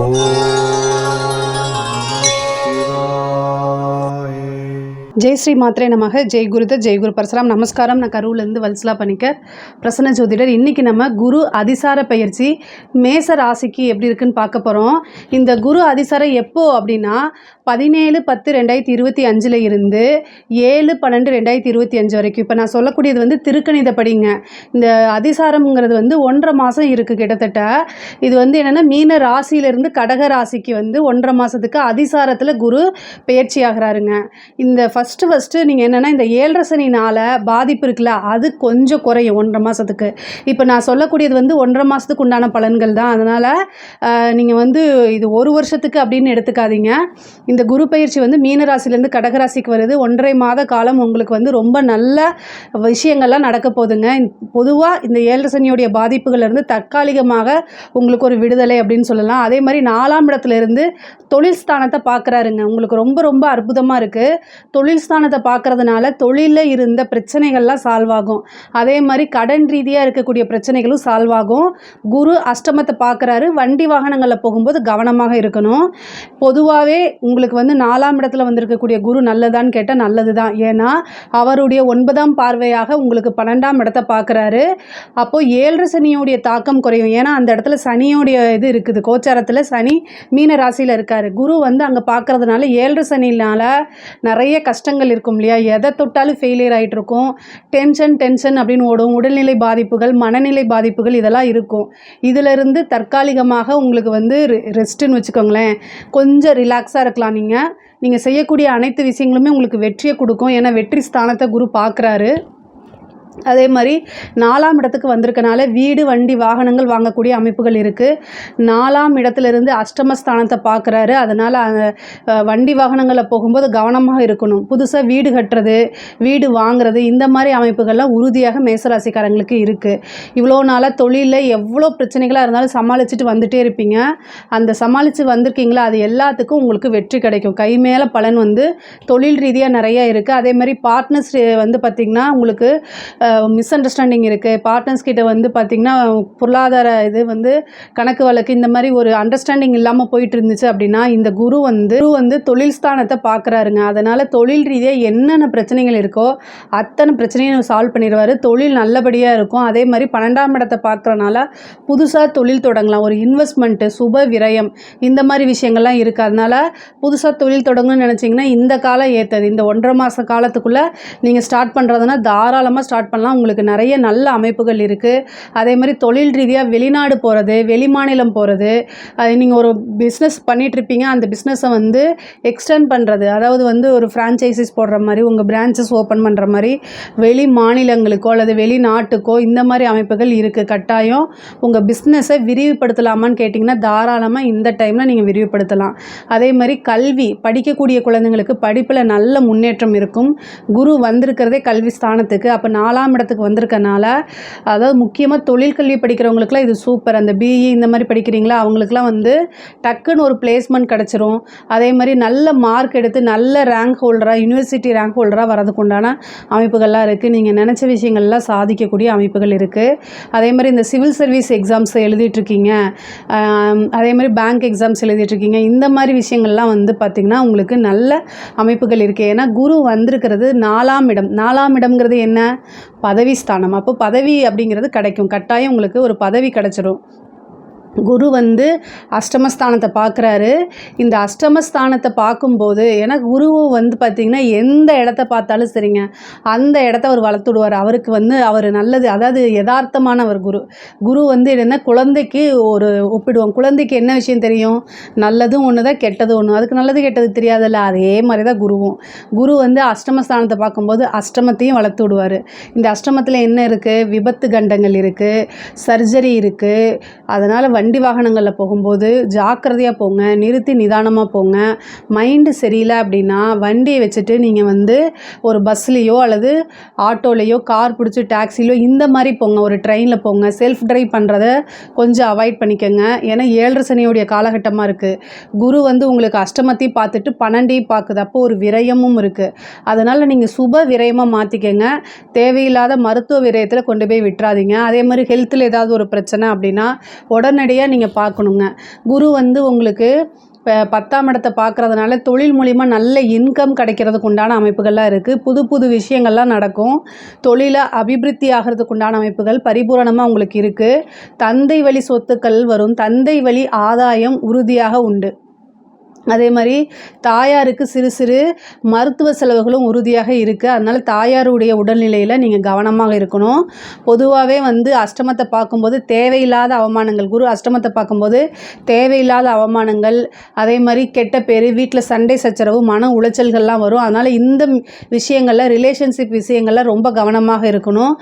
Oh. Jai Sri Mhatre நமக. ஜெய் குருத ஜெய் குரு பரசுராம். நமஸ்காரம். நான் கரூர்லேருந்து வல்சலா பண்ணிக்க பிரசன்ன ஜோதிடர். இன்றைக்கி நம்ம குரு அதிசார பயிற்சி மேச ராசிக்கு எப்படி இருக்குன்னு பார்க்க போகிறோம் இந்த குரு அதிசாரம் எப்போ அப்படின்னா பதினேழு பத்து ரெண்டாயிரத்தி இருபத்தி அஞ்சில் இருந்து ஏழு பன்னெண்டு ரெண்டாயிரத்தி இருபத்தி அஞ்சு வரைக்கும். இப்போ நான் சொல்லக்கூடியது வந்து திருக்கணிதப்படிங்க இந்த அதிசாரம்ங்கிறது வந்து ஒன்றரை மாதம் இருக்குது கிட்டத்தட்ட. இது வந்து என்னென்னா மீன ராசியிலேருந்து கடக ராசிக்கு வந்து ஒன்றரை மாதத்துக்கு அதிசாரத்தில் குரு பயிற்சி ஆகிறாருங்க இந்த ஃபஸ்ட் ஃபஸ்ட்டு ஃபஸ்ட்டு நீங்கள் என்னென்னா இந்த ஏழரை சனினால் பாதிப்பு இருக்குல்ல அது கொஞ்சம் குறையும் ஒன்றரை மாதத்துக்கு இப்போ நான் சொல்லக்கூடியது வந்து ஒன்றரை மாதத்துக்கு உண்டான பலன்கள் தான். அதனால் நீங்கள் வந்து இது ஒரு வருஷத்துக்கு அப்படின்னு எடுத்துக்காதீங்க. இந்த குரு பயிற்சி வந்து மீனராசிலேருந்து கடகராசிக்கு வருது. ஒன்றரை மாத காலம் உங்களுக்கு வந்து ரொம்ப நல்ல விஷயங்கள்லாம் நடக்க போகுதுங்க. பொதுவாக இந்த ஏழரை சனியோடைய பாதிப்புகள்லேருந்து தற்காலிகமாக உங்களுக்கு ஒரு விடுதலை அப்படின்னு சொல்லலாம். அதே மாதிரி நாலாம் இடத்துலேருந்து தொழில் ஸ்தானத்தை பார்க்குறாருங்க. உங்களுக்கு ரொம்ப ரொம்ப அற்புதமாக இருக்குது தொழில் ஸ்தானத்தை பார்க்குறதுனால தொழிலில் இருந்த பிரச்சனைகள்லாம் சால்வ் ஆகும். அதே மாதிரி கடன் ரீதியாக இருக்கக்கூடிய பிரச்சனைகளும் சால்வ் ஆகும். குரு அஷ்டமத்தை பார்க்குறாரு. வண்டி வாகனங்களில் போகும்போது கவனமாக இருக்கணும். பொதுவாகவே உங்களுக்கு வந்து நாலாம் இடத்துல வந்திருக்கக்கூடிய குரு நல்லதான்னு கேட்டால் நல்லது தான் ஏன்னா அவருடைய ஒன்பதாம் பார்வையாக உங்களுக்கு பன்னெண்டாம் இடத்த பார்க்குறாரு. அப்போது ஏழரை சனியோடைய தாக்கம் குறையும். ஏன்னா அந்த இடத்துல சனியோடைய இது இருக்குது. கோச்சாரத்தில் சனி மீன ராசியில் இருக்கார். குரு வந்து அங்கே பார்க்குறதுனால ஏழரை சனினால் நிறைய கஷ்டங்கள் இருக்கும் இல்லையா? எதை தொட்டாலும் ஃபெயிலியர் ஆகிட்டு இருக்கும் டென்ஷன் டென்ஷன் அப்படின்னு ஓடும். உடல்நிலை பாதிப்புகள் மனநிலை பாதிப்புகள் இதெல்லாம் இருக்கும். இதிலிருந்து தற்காலிகமாக உங்களுக்கு வந்து ரெஸ்ட்டுன்னு வச்சுக்கோங்களேன். கொஞ்சம் ரிலாக்ஸாக இருக்கலாம் நீங்கள் நீங்கள் செய்யக்கூடிய அனைத்து விஷயங்களுமே உங்களுக்கு வெற்றியை கொடுக்கும். ஏன்னா வெற்றி ஸ்தானத்தை குரு பார்க்குறாரு. அதே மாதிரி நாலாம் இடத்துக்கு வந்திருக்கனால வீடு வண்டி வாகனங்கள் வாங்கக்கூடிய அமைப்புகள் இருக்குது நாலாம் இடத்துலேருந்து அஷ்டமஸ்தானத்தை பார்க்குறாரு. அதனால் வண்டி வாகனங்களில் போகும்போது கவனமாக இருக்கணும். புதுசாக வீடு கட்டுறது வீடு வாங்குறது இந்த மாதிரி அமைப்புகள்லாம் உறுதியாக மேசராசிக்காரங்களுக்கு இருக்குது இவ்வளோ நாளாக தொழிலில் எவ்வளோ பிரச்சனைகளாக இருந்தாலும் சமாளிச்சுட்டு வந்துகிட்டே இருப்பீங்க. அந்த சமாளித்து வந்திருக்கீங்களா? அது எல்லாத்துக்கும் உங்களுக்கு வெற்றி கிடைக்கும். கை மேலே பலன் வந்து தொழில் ரீதியாக நிறையா இருக்குது அதே மாதிரி பார்ட்னர்ஸ் வந்து பார்த்திங்கன்னா உங்களுக்கு மிஸ் அண்டர்ஸ்டாண்டிங் இருக்குது பார்ட்னர்ஸ் கிட்ட வந்து பார்த்திங்கன்னா பொருளாதார இது வந்து கணக்கு வழக்கு இந்த மாதிரி ஒரு அண்டர்ஸ்டாண்டிங் இல்லாமல் போயிட்டு இருந்துச்சு அப்படின்னா இந்த குரு வந்து குரு வந்து தொழில் ஸ்தானத்தை பார்க்குறாருங்க அதனால் தொழில் ரீதியாக என்னென்ன பிரச்சனைகள் இருக்கோ அத்தனை பிரச்சனையும் சால்வ் பண்ணிடுவார். தொழில் நல்லபடியாக இருக்கும். அதே மாதிரி பன்னெண்டாம் இடத்தை பார்க்குறனால புதுசாக தொழில் தொடங்கலாம். ஒரு இன்வெஸ்ட்மெண்ட்டு சுப விரயம் இந்த மாதிரி விஷயங்கள்லாம் இருக்குது அதனால் புதுசாக தொழில் தொடங்கணும்னு நினச்சிங்கன்னா இந்த காலம் ஏற்றது. இந்த ஒன்றரை மாத காலத்துக்குள்ளே நீங்கள் ஸ்டார்ட் பண்ணுறதுனா தாராளமாக ஸ்டார்ட் பண்ணலாம் உங்களுக்கு நிறைய நல்ல அமைப்புகள் இருக்குது அதே மாதிரி தொழில் ரீதியாக வெளிநாடு போகிறது வெளிமாநிலம் போகிறது அது நீங்கள் ஒரு பிஸ்னஸ் பண்ணிகிட்ருப்பீங்க அந்த பிஸ்னஸை வந்து எக்ஸ்டெண்ட் பண்ணுறது அதாவது வந்து ஒரு ஃப்ரான்ச்சைசிஸ் போடுற மாதிரி உங்கள் பிரான்ச்சஸ் ஓப்பன் பண்ணுற மாதிரி வெளி மாநிலங்களுக்கோ அல்லது வெளிநாட்டுக்கோ இந்த மாதிரி அமைப்புகள் இருக்குது கட்டாயம் உங்கள் பிஸ்னஸை விரிவுபடுத்தலாமான்னு கேட்டிங்கன்னா தாராளமாக இந்த டைமில் நீங்கள் விரிவுபடுத்தலாம். அதே மாதிரி கல்வி படிக்கக்கூடிய குழந்தைங்களுக்கு படிப்பில் நல்ல முன்னேற்றம் இருக்கும். குரு வந்திருக்கிறதே கல்வி ஸ்தானத்துக்கு. அப்போ நாலாம் இடத்துக்கு வந்திருக்கனால அதாவது முக்கியமாக தொழில் கல்வி படிக்கிறவங்களுக்குலாம் இது சூப்பர் அந்த பிஇ இந்த மாதிரி படிக்கிறீங்களா அவங்களுக்குலாம் வந்து டக்குன்னு ஒரு பிளேஸ்மெண்ட் கிடச்சிரும். அதே மாதிரி நல்ல மார்க் எடுத்து நல்ல ரேங்க் ஹோல்டராக யூனிவர்சிட்டி ரேங்க் ஹோல்டராக வரதுக்கு உண்டான அமைப்புகள்லாம் இருக்குது நீங்கள் நினச்ச விஷயங்கள்லாம் சாதிக்கக்கூடிய அமைப்புகள் இருக்குது அதே மாதிரி இந்த சிவில் சர்வீஸ் எக்ஸாம்ஸ் எழுதிட்டுருக்கீங்க அதே மாதிரி பேங்க் எக்ஸாம்ஸ் எழுதிட்டுருக்கீங்க இந்த மாதிரி விஷயங்கள்லாம் வந்து பார்த்திங்கன்னா உங்களுக்கு நல்ல அமைப்புகள் இருக்குது ஏன்னா குரு வந்திருக்கிறது நாலாம் இடம். நாலாம் இடம்ங்கிறது என்ன? பதவி ஸ்தானம். அப்போ பதவி அப்படிங்கிறது கிடைக்கும். கட்டாயம் உங்களுக்கு ஒரு பதவி கிடச்சிரும். குரு வந்து அஷ்டமஸ்தானத்தை பார்க்குறாரு. இந்த அஷ்டமஸ்தானத்தை பார்க்கும்போது ஏன்னா குருவும் வந்து பார்த்திங்கன்னா எந்த இடத்த பார்த்தாலும் சரிங்க. அந்த இடத்த அவர் வளர்த்து விடுவார் அவருக்கு வந்து அவர் நல்லது அதாவது யதார்த்தமானவர் குரு. குரு வந்து என்னென்னா குழந்தைக்கு ஒரு ஒப்பிடுவோம் குழந்தைக்கு என்ன விஷயம் தெரியும்? நல்லதும் ஒன்று தான் கெட்டதும் ஒன்று அதுக்கு நல்லது கெட்டது தெரியாதுல்ல. அதே மாதிரி தான் குருவும். குரு வந்து அஷ்டமஸ்தானத்தை பார்க்கும்போது அஷ்டமத்தையும் வளர்த்து விடுவார் இந்த அஷ்டமத்தில் என்ன இருக்குது விபத்து கண்டங்கள் இருக்குது சர்ஜரி இருக்குது அதனால் வண்டி வண்டி வாகனங்களில் போகும்போது ஜாக்கிரதையாக போங்க நிறுத்தி நிதானமாக போங்க. மைண்டு சரியில்லை அப்படின்னா வண்டியை வச்சுட்டு நீங்கள் வந்து ஒரு பஸ்லேயோ அல்லது ஆட்டோலேயோ கார் பிடிச்சி டாக்ஸிலையோ இந்த மாதிரி போங்க. ஒரு ட்ரெயினில் போங்க. செல்ஃப் ட்ரைவ் பண்ணுறத கொஞ்சம் அவாய்ட் பண்ணிக்கோங்க. ஏன்னா ஏழரை சனியோடைய காலகட்டமாக இருக்குது குரு வந்து உங்களுக்கு அஷ்டமத்தையும் பார்த்துட்டு பன்னெண்டையும் பார்க்குது. அப்போ ஒரு விரயமும் இருக்குது அதனால் நீங்கள் சுப விரயமாக மாற்றிக்கங்க தேவையில்லாத மருத்துவ விரயத்தில் கொண்டு போய் விட்டுறாதீங்க. அதே மாதிரி ஹெல்த்தில் ஏதாவது ஒரு பிரச்சனை அப்படின்னா உடனடி உடனடியாக நீங்கள் பார்க்கணுங்க. குரு வந்து உங்களுக்கு இப்போ பத்தாம் இடத்தை பார்க்குறதுனால தொழில் மூலிமா நல்ல இன்கம் கிடைக்கிறதுக்கு உண்டான அமைப்புகள்லாம் இருக்குது புது புது விஷயங்கள்லாம் நடக்கும். தொழிலை அபிவிருத்தி ஆகிறதுக்கு உண்டான அமைப்புகள் பரிபூரணமாக உங்களுக்கு இருக்குது தந்தை வழி சொத்துக்கள் வரும். தந்தை வழி ஆதாயம் உறுதியாக உண்டு. அதே மாதிரி தாயாருக்கு சிறு சிறு மருத்துவ செலவுகளும் உறுதியாக இருக்குது அதனால் தாயாருடைய உடல்நிலையில் நீங்கள் கவனமாக இருக்கணும். பொதுவாகவே வந்து அஷ்டமத்தை பார்க்கும்போது தேவையில்லாத அவமானங்கள் குரு அஷ்டமத்தை பார்க்கும்போது தேவையில்லாத அவமானங்கள் அதே மாதிரி கெட்ட பேர் வீட்டில் சண்டை சச்சரவு மன உளைச்சல்கள்லாம் வரும். அதனால் இந்த விஷயங்களில் ரிலேஷன்ஷிப் விஷயங்களில் ரொம்ப கவனமாக இருக்கணும்.